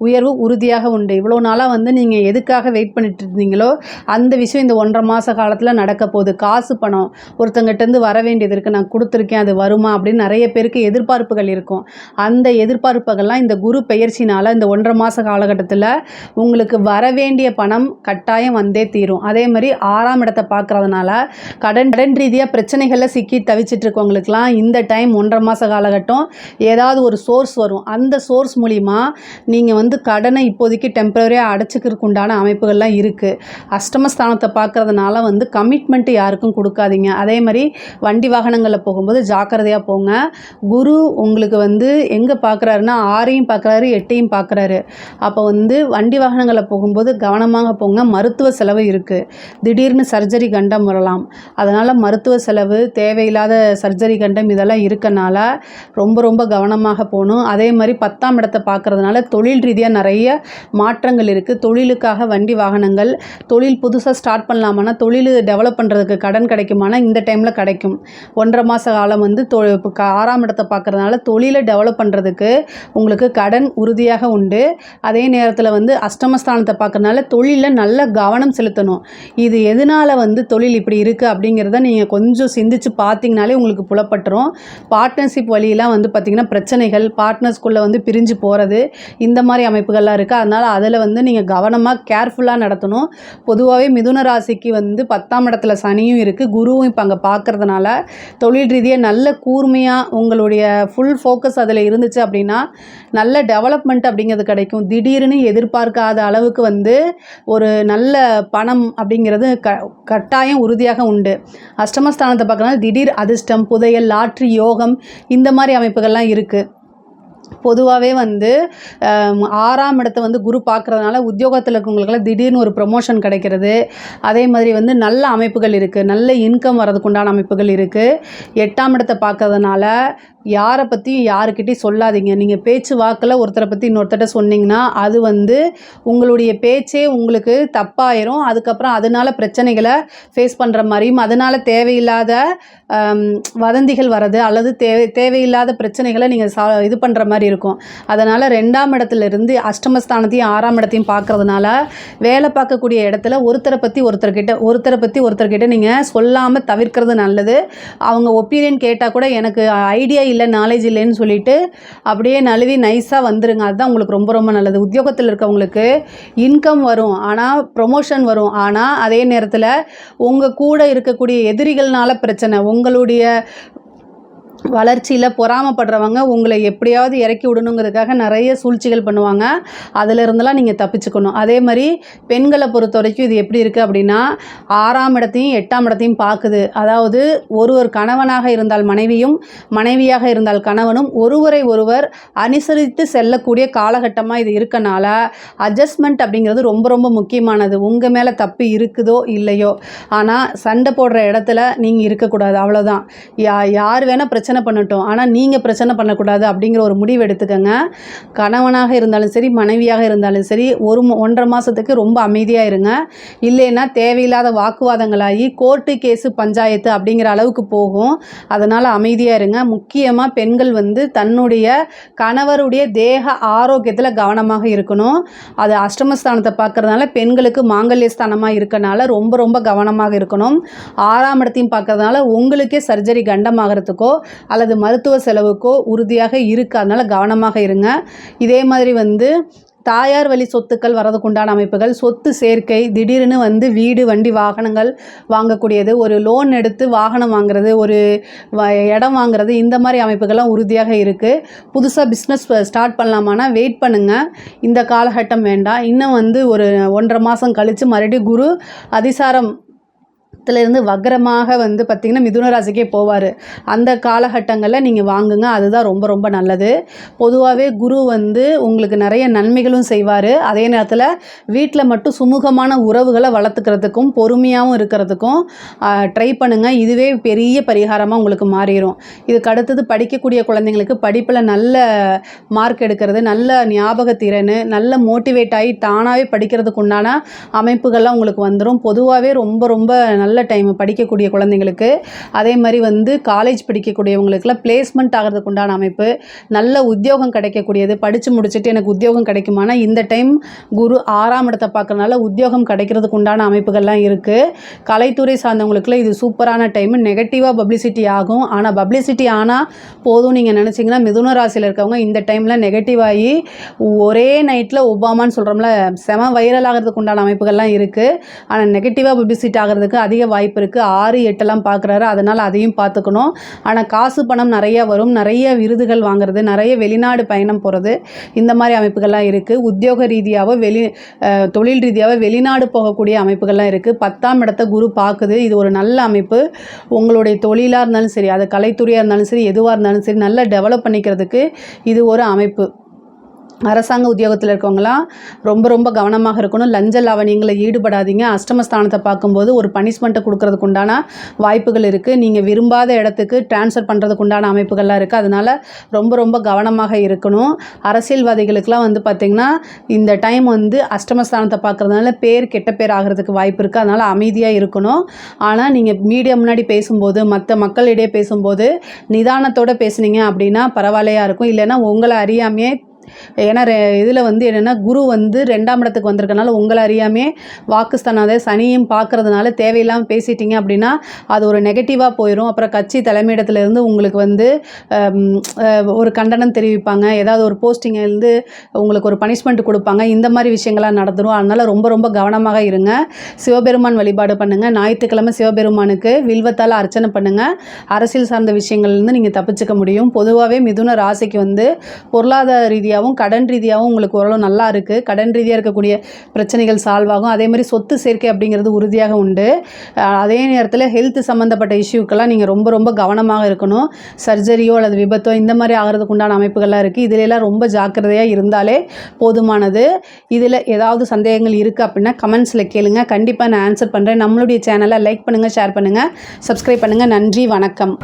உயர்வு உறுதியாக உண்டு. இவ்வளோ நாளாக வந்து நீங்கள் எதுக்காக வெயிட் பண்ணிட்டு இருந்தீங்களோ அந்த விஷயம் இந்த ஒன்றரை மாத காலத்தில் நடக்க போகுது. காசு பணம். ஒருத்தங்கிட்டேருந்து வர வேண்டியது இருக்குது நான் கொடுத்துருக்கேன். அது வருமா? அப்படின்னு நிறைய பேருக்கு எதிர்பார்ப்புகள் இருக்கும். அந்த எதிர்பார்ப்புகள்லாம் இந்த குரு பெயர்ச்சினால் இந்த ஒன்றரை மாத காலகட்டத்தில் உங்களுக்கு வர வேண்டிய பணம் கட்டாயம் வந்தே தீரும். அதே மாதிரி ஆறாம் இடத்தை பார்க்குறதுனால கடன் கடன் ரீதியாக பிரச்சனைகளில் சிக்கி தவிச்சிட்டு இருக்கவங்களுக்குலாம் இந்த டைம் ஒன்றரை மாத காலகட்டம் ஏதாவது ஒரு சோர்ஸ் வரும். அந்த சோர்ஸ் மூலிமா நீங்கள் வந்து கடனை இப்போதைக்கு டெம்பரரியாக அடைச்சிக்கிறதுக்கு உண்டான அமைப்புகள்லாம் இருக்குது அஷ்டமஸ்தானத்தை பார்க்குறதுனால வந்து கமிட்மெண்ட்டு யாருக்கும் கொடுக்காதீங்க. அதே மாதிரி வண்டி வாகனங்களில் போகும்போது ஜாக்கிரதையாக போங்க. குரு உங்களுக்கு வந்து எங்கே பார்க்குறாருன்னா ஆறையும் பார்க்குறாரு எட்டையும் பார்க்குறாரு அப்போ வந்து வண்டி வாகனங்களில் போகும்போது கவனமாக போங்க. மருத்துவ செலவு இருக்குது திடீர்னு சர்ஜரி கண்டம் வரலாம். அதனால் மருத்துவ செலவு தேவையில்லாத சர்ஜரி கண்டம் இதெல்லாம் இருக்கனால ரொம்ப ரொம்ப கவனமாக போகணும். அதே மாதிரி பத்தாம் இடத்தை பார்க்குறதுனால தொழில் ரீதியாக நிறைய மாற்றங்கள் இருக்குது தொழிலுக்காக வண்டி வாகனங்கள் தொழில் புதுசாக ஸ்டார்ட் பண்ணலாமான்னா தொழில் டெவலப் பண்ணுறதுக்கு கடன் கிடைக்குமானா இந்த டைமில் கிடைக்கும். ஒன்றரை மாத காலம் வந்து தொ இப்போ ஆறாம் இடத்தை பார்க்குறதுனால தொழிலை டெவலப் பண்ணுறதுக்கு உங்களுக்கு கடன் உறுதியாக உண்டு. அதே நேரத்தில் வந்து அஷ்டமஸ்தானத்தை பார்க்குறதுனால தொழிலில் நல்ல கவனம் செலுத்தணும். இது எதனால் வந்து தொழில் இப்படி இருக்குது அப்படிங்கிறத நீங்கள் கொஞ்சம் சிந்திச்சு பார்த்தீங்கனாலே உங்களுக்கு புலப்பட்டுரும். பார்ட்னர்ஷிப் வழியெல்லாம் வந்து பார்த்திங்கன்னா பிரச்சனைகள் பார்ட்னர்ஸ்குள்ளே வந்து பிரிஞ்சு போகிறது இந்த மாதிரி அமைப்புகள்லாம் இருக்குது அதனால் அதில் வந்து நீங்கள் கவனமாக கேர்ஃபுல்லாக நடத்தணும். பொதுவாகவே மிதுன ராசிக்கு வந்து பத்தாம் இடத்துல சனியும் இருக்குது குருவும் இப்போ அங்கே பார்க்கறதுனால தொழில் ரீதியாக நல்ல கூர்மையாக உங்களுடைய ஃபுல் ஃபோக்கஸ் அதில் இருந்துச்சு அப்படின்னா நல்ல டெவலப்மெண்ட் அப்படிங்கிறது கிடைக்கும். திடீர்னு எதிர்பார்க்காத அளவுக்கு வந்து ஒரு நல்ல பணம் அப்படிங்கிறது க கட்டாயம் உறுதியாக உண்டு. அஷ்டமஸ்தானத்தை பார்க்கறதுனால திடீர் அதிர்ஷ்டம் புதையல் லாட்ரி யோகம் இந்த மாதிரி அமைப்புகள்லாம் இருக்குது பொதுவாகவே வந்து ஆறாம் இடத்தை வந்து குரு பார்க்குறதுனால உத்தியோகத்தில் இருக்கவங்களுக்கெல்லாம் திடீர்னு ஒரு ப்ரொமோஷன் கிடைக்கிறது. அதே மாதிரி வந்து நல்ல அமைப்புகள் இருக்குது நல்ல இன்கம் வரதுக்குண்டான அமைப்புகள் இருக்குது எட்டாம் இடத்தை பார்க்கறதுனால யாரை பற்றியும் யாருக்கிட்டையும் சொல்லாதீங்க. நீங்கள் பேச்சு வாக்கில் ஒருத்தரை பற்றி இன்னொருத்தட்ட சொன்னீங்கன்னா அது வந்து உங்களுடைய பேச்சே உங்களுக்கு தப்பாயிரும். அதுக்கப்புறம் அதனால பிரச்சனைகளை ஃபேஸ் பண்ணுற மாதிரியும் அதனால் தேவையில்லாத வதந்திகள் வர்றது அல்லது தேவை தேவையில்லாத பிரச்சனைகளை நீங்கள் சா இது பண்ணுற மாதிரி இருக்கும். அதனால் ரெண்டாம் இடத்துல இருந்து அஷ்டமஸ்தானத்தையும் ஆறாம் இடத்தையும் பார்க்குறதுனால வேலை பார்க்கக்கூடிய இடத்துல ஒருத்தரை பற்றி ஒருத்தர்கிட்ட ஒருத்தரை பற்றி ஒருத்தர்கிட்ட நீங்கள் சொல்லாமல் தவிர்க்கிறது நல்லது. அவங்க ஒப்பீனியன் கேட்டால் கூட எனக்கு ஐடியா இல்லை இல்லை நாலேஜ் இல்லைன்னு சொல்லிட்டு அப்படியே நழுவி நைஸாக வந்துருங்க. அதுதான் உங்களுக்கு ரொம்ப ரொம்ப நல்லது. உத்தியோகத்தில் இருக்கவங்களுக்கு இன்கம் வரும். ஆனால் ப்ரொமோஷன் வரும். ஆனால் அதே நேரத்தில் உங்கள் கூட இருக்கக்கூடிய எதிரிகள்னால பிரச்சனை. உங்களுடைய வளர்ச்சியில் பொறாமப்படுறவங்க உங்களை எப்படியாவது இறக்கி விடணுங்கிறதுக்காக நிறைய சூழ்ச்சிகள் பண்ணுவாங்க. அதில் நீங்கள் தப்பிச்சுக்கணும். அதே மாதிரி பெண்களை பொறுத்த வரைக்கும் இது எப்படி இருக்குது அப்படின்னா ஆறாம் இடத்தையும் எட்டாம் இடத்தையும் பார்க்குது அதாவது ஒருவர் கணவனாக இருந்தால் மனைவியும் மனைவியாக இருந்தால் கணவனும் ஒருவரை ஒருவர் அனுசரித்து செல்லக்கூடிய காலகட்டமாக இது இருக்கனால அட்ஜஸ்ட்மெண்ட் அப்படிங்கிறது ரொம்ப ரொம்ப முக்கியமானது. உங்கள் மேலே தப்பு இருக்குதோ இல்லையோ. ஆனால் சண்டை போடுற இடத்துல நீங்கள் இருக்கக்கூடாது. அவ்வளோதான் யா யார் வேணால் பிரச்சனை பிரச்சனை பண்ணட்டும். ஆனால் நீங்கள் பிரச்சனை பண்ணக்கூடாது அப்படிங்கிற ஒரு முடிவு எடுத்துக்கோங்க. கணவனாக இருந்தாலும் சரி மனைவியாக இருந்தாலும் சரி ஒரு ஒன்றரை மாதத்துக்கு ரொம்ப அமைதியாக இருங்க. இல்லைன்னா தேவையில்லாத வாக்குவாதங்களாகி கோர்ட்டு கேஸு பஞ்சாயத்து அப்படிங்கிற அளவுக்கு போகும். அதனால் அமைதியாக இருங்க. முக்கியமாக பெண்கள் வந்து தன்னுடைய கணவருடைய தேக ஆரோக்கியத்தில் கவனமாக இருக்கணும். அது அஷ்டமஸ்தானத்தை பார்க்கறதுனால பெண்களுக்கு மாங்கல்ய ஸ்தானமாக இருக்கனால ரொம்ப ரொம்ப கவனமாக இருக்கணும். ஆறாம் இடத்தையும் பார்க்கறதுனால உங்களுக்கே சர்ஜரி கண்டமாகறதுக்கோ அல்லது மருத்துவ செலவுக்கோ உறுதியாக இருக்குது அதனால் கவனமாக இருங்க. இதே மாதிரி வந்து தாயார் வழி சொத்துக்கள் வரதுக்குண்டான அமைப்புகள் சொத்து சேர்க்கை திடீர்னு வந்து வீடு வண்டி வாகனங்கள் வாங்கக்கூடியது ஒரு லோன் எடுத்து வாகனம் வாங்குறது ஒரு வ- இடம் வாங்குறது இந்த மாதிரி அமைப்புகள்லாம் உறுதியாக இருக்குது புதுசாக பிஸ்னஸ் ஸ்டார்ட் பண்ணலாமான்னா வெயிட் பண்ணுங்கள் இந்த காலகட்டம் வேண்டாம். இன்னும் வந்து ஒரு ஒன்றரை மாதம் கழித்து மறுபடியும் குரு அதிசாரம் இருந்து வக்ரமாக வந்து பார்த்திங்கன்னா மிதுன ராசிக்கே போவார். அந்த காலகட்டங்களில் நீங்கள் வாங்குங்க அதுதான் ரொம்ப ரொம்ப நல்லது. பொதுவாகவே குரு வந்து உங்களுக்கு நிறைய நன்மைகளும் செய்வார். அதே நேரத்தில் வீட்டில் மட்டும் சுமூகமான உறவுகளை வளர்த்துக்கிறதுக்கும் பொறுமையாகவும் இருக்கிறதுக்கும் ட்ரை பண்ணுங்கள் இதுவே பெரிய பரிகாரமாக உங்களுக்கு மாறிடும் இதுக்கு அடுத்தது படிக்கக்கூடிய குழந்தைங்களுக்கு படிப்பில் நல்ல மார்க் எடுக்கிறது நல்ல ஞாபக திறன் நல்ல மோட்டிவேட் ஆகி தானாகவே படிக்கிறதுக்கு உண்டான அமைப்புகள்லாம் உங்களுக்கு வந்துடும் பொதுவாகவே ரொம்ப ரொம்ப நல்ல டைம் படிக்கக்கூடிய குழந்தைங்களுக்கு. அதே மாதிரி வந்து காலேஜ் படிக்கக்கூடியவங்களுக்குலாம் பிளேஸ்மெண்ட் ஆகிறதுக்கு உண்டான அமைப்பு. நல்ல உத்தியோகம் கிடைக்கக்கூடியது. படித்து முடிச்சுட்டு எனக்கு உத்தியோகம் கிடைக்குமானா இந்த டைம் குரு ஆறாம் இடத்தை பார்க்கறனால உத்தியோகம் கிடைக்கிறதுக்கு உண்டான அமைப்புகள்லாம் இருக்குது கலைத்துறை சார்ந்தவங்களுக்குலாம் இது சூப்பரான டைம் நெகட்டிவாக பப்ளிசிட்டி ஆகும். ஆனால் பப்ளிசிட்டி ஆனால் போதும் நீங்கள் நினச்சிங்கன்னா மிதுன ராசியில் இருக்கவங்க இந்த டைமில் நெகட்டிவ் ஆகி ஒரே நைட்டில் ஒபாமான்னு சொல்கிறோம்ல செம வைரல் ஆகிறதுக்கு உண்டான அமைப்புகள்லாம் இருக்குது ஆனால் நெகட்டிவாக பப்ளிசிட்டி ஆகிறதுக்கு அதிக வாய்ப்பு இருக்குது ஆறு எட்டெல்லாம் பார்க்குறாரு அதனால் அதையும் பார்த்துக்கணும் ஆனால் காசு பணம் நிறைய வரும். நிறைய விருதுகள் வாங்குறது நிறைய வெளிநாடு பயணம் போகிறது இந்த மாதிரி அமைப்புகள்லாம் இருக்குது உத்தியோக ரீதியாகவும் வெளி தொழில் ரீதியாக வெளிநாடு போகக்கூடிய அமைப்புகள்லாம் இருக்குது பத்தாம் இடத்த குரு பார்க்குது இது ஒரு நல்ல அமைப்பு. உங்களுடைய தொழிலாக இருந்தாலும் சரி அது கலைத்துறையாக இருந்தாலும் சரி எதுவாக இருந்தாலும் சரி நல்லா டெவலப் பண்ணிக்கிறதுக்கு இது ஒரு அமைப்பு. அரசாங்க உத்தியோகத்தில் இருக்கவங்களாம் ரொம்ப ரொம்ப கவனமாக இருக்கணும். லஞ்ச லாவணியங்களை ஈடுபடாதீங்க. அஷ்டமஸ்தானத்தை பார்க்கும்போது ஒரு பனிஷ்மெண்ட்டை கொடுக்கறதுக்கு உண்டான வாய்ப்புகள் இருக்குது நீங்கள் விரும்பாத இடத்துக்கு ட்ரான்ஸ்ஃபர் பண்ணுறதுக்கு உண்டான அமைப்புகள்லாம் இருக்குது அதனால் ரொம்ப ரொம்ப கவனமாக இருக்கணும். அரசியல்வாதிகளுக்கெல்லாம் வந்து பார்த்திங்கன்னா இந்த டைம் வந்து அஷ்டமஸ்தானத்தை பார்க்குறதுனால பேர் கெட்ட பேர் ஆகிறதுக்கு வாய்ப்பு இருக்குது அதனால் அமைதியாக இருக்கணும். ஆனால் நீங்கள் மீடியா முன்னாடி பேசும்போது மற்ற மக்களிடையே பேசும்போது நிதானத்தோடு பேசுனீங்க அப்படின்னா பரவாயில்லையா இருக்கும். இல்லைன்னா உங்களை அறியாமையே ஏன்னா இதில் வந்து என்னென்னா குரு வந்து ரெண்டாம் இடத்துக்கு வந்திருக்கனால உங்களை அறியாமே வாக்குஸ்தானாத சனியும் பார்க்கறதுனால தேவையில்லாமல் பேசிட்டீங்க அப்படின்னா அது ஒரு நெகட்டிவாக போயிடும் அப்புறம் கட்சி தலைமையிடத்துலேருந்து உங்களுக்கு வந்து ஒரு கண்டனம் தெரிவிப்பாங்க. ஏதாவது ஒரு போஸ்டிங் இருந்து உங்களுக்கு ஒரு பனிஷ்மெண்ட் கொடுப்பாங்க. இந்த மாதிரி விஷயங்கள்லாம் நடந்துடும் அதனால் ரொம்ப ரொம்ப கவனமாக இருங்க. சிவபெருமான் வழிபாடு பண்ணுங்கள் ஞாயிற்றுக்கிழமை சிவபெருமானுக்கு வில்வத்தால் அர்ச்சனை பண்ணுங்கள் அரசியல் சார்ந்த விஷயங்கள்லேருந்து நீங்கள் தப்பிச்சுக்க முடியும். பொதுவாகவே மிதுன ராசிக்கு வந்து பொருளாதார ரீதியாக ரீதியாகவும் கடன் ரீதியாகவும் உங்களுக்கு ஓரளவு நல்லா இருக்குது கடன் ரீதியாக இருக்கக்கூடிய பிரச்சனைகள் சால்வ் ஆகும். அதே மாதிரி சொத்து சேர்க்கை அப்படிங்கிறது உறுதியாக உண்டு. அதே நேரத்தில் ஹெல்த் சம்மந்தப்பட்ட இஷ்யூக்கெல்லாம் நீங்கள் ரொம்ப ரொம்ப கவனமாக இருக்கணும். சர்ஜரியோ அல்லது விபத்தோ இந்த மாதிரி ஆகிறதுக்கு உண்டான அமைப்புகள்லாம் இருக்குது இதுல எல்லாம் ரொம்ப ஜாக்கிரதையாக இருந்தாலே போதுமானது. இதில் ஏதாவது சந்தேகங்கள் இருக்குது அப்படின்னா கமெண்ட்ஸில் கேளுங்க. கண்டிப்பாக நான் ஆன்சர் பண்ணுறேன் நம்மளுடைய சேனலை லைக் பண்ணுங்கள் ஷேர் பண்ணுங்கள் சப்ஸ்கிரைப் பண்ணுங்கள் நன்றி வணக்கம்.